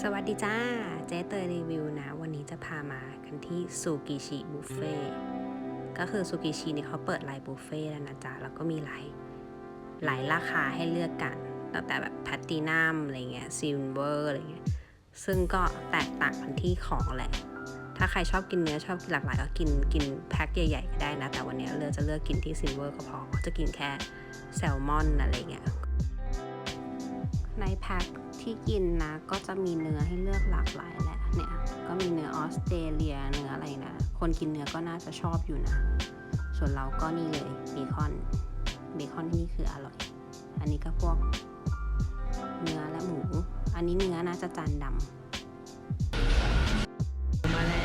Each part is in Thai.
สวัสดีจ้า เจ๊เตยรีวิวนะ วันนี้จะพามากันที่ซูกิชิบุฟเฟ่ก็คือซูกิชินี่เขาเปิดไลน์บุฟเฟ่แล้วนะจ๊ะ แล้วก็มีหลายหลายราคาให้เลือกกันตั้งแต่แบบแพตตินัมอะไรเงี้ยซิลเวอร์อะไรเงี้ยซึ่งก็แตกต่างกันที่ของแหละ ถ้าใครชอบกินเนื้อชอบกินหลากหลายก็กินกินแพ็คใหญ่ๆก็ได้นะ แต่วันนี้เลือกจะเลือกกินที่ซิลเวอร์ก็พอจะกินแค่แซลมอนอะไรเงี้ย ในแพ็คที่กินนะ ก็จะมีเนื้อให้เลือกหลากหลายแหละเนี่ยก็มีเนื้อออสเตรเลียเนื้ออะไรนะ คนกินเนื้อก็น่าจะชอบอยู่นะ ส่วนเราก็นี่เลยเบคอนเบคอนที่นี่คืออร่อย อันนี้ก็พวกเนื้อและหมู อันนี้เนื้อน่าจะจานดำมาแล้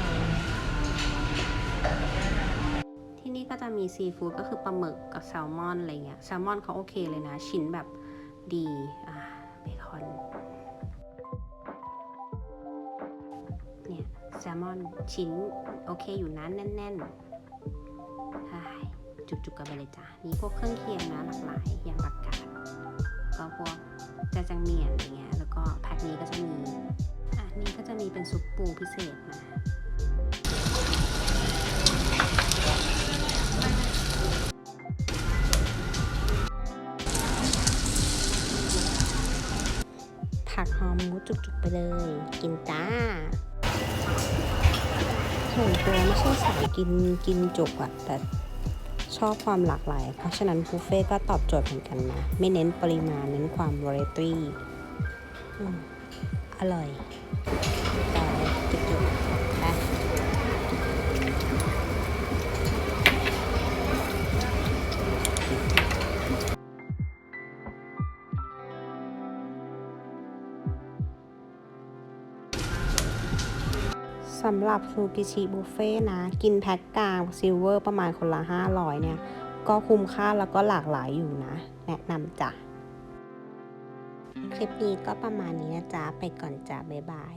ว ที่นี่ก็จะมีซีฟู้ดก็คือปลาหมึกกับแซลมอนอะไรเงี้ยแซลมอนเขาโอเคเลยนะ ชิ้นแบบ ดีอ่าเบคอนเนี่ยแซลมอนชิ้น โอเคอยู่นะแน่นๆจุกๆกันไปเลยจ้ะนี่พวกเครื่องเคียงนะหลากหลายอย่างผักกาดก็พวกจาจังเมียนอะไรเงี้ยแล้วก็แพ็คนี้ก็จะมีอะนี่ก็จะมีเป็นซุปปูพิเศษมา อมมูจุกๆไปเลย กินจ้าส่วนตัวไม่ใช่สายกินกินจุกอะแต่ชอบความหลากหลาย เพราะฉะนั้นบุฟเฟ่ก็ตอบโจทย์เหมือนกันนะ ไม่เน้นปริมาณเน้นความวาไรตี้อร่อย สำหรับซูกิชิบุฟเฟ่นะ กินแพ็คกลางซิลเวอร์ประมาณคนละ 500 เนี่ย ก็คุ้มค่าแล้วก็หลากหลายอยู่นะ แนะนำจ้ะ คลิปนี้ก็ประมาณนี้นะจ๊ะ ไปก่อนจ้ะ บ๊ายบาย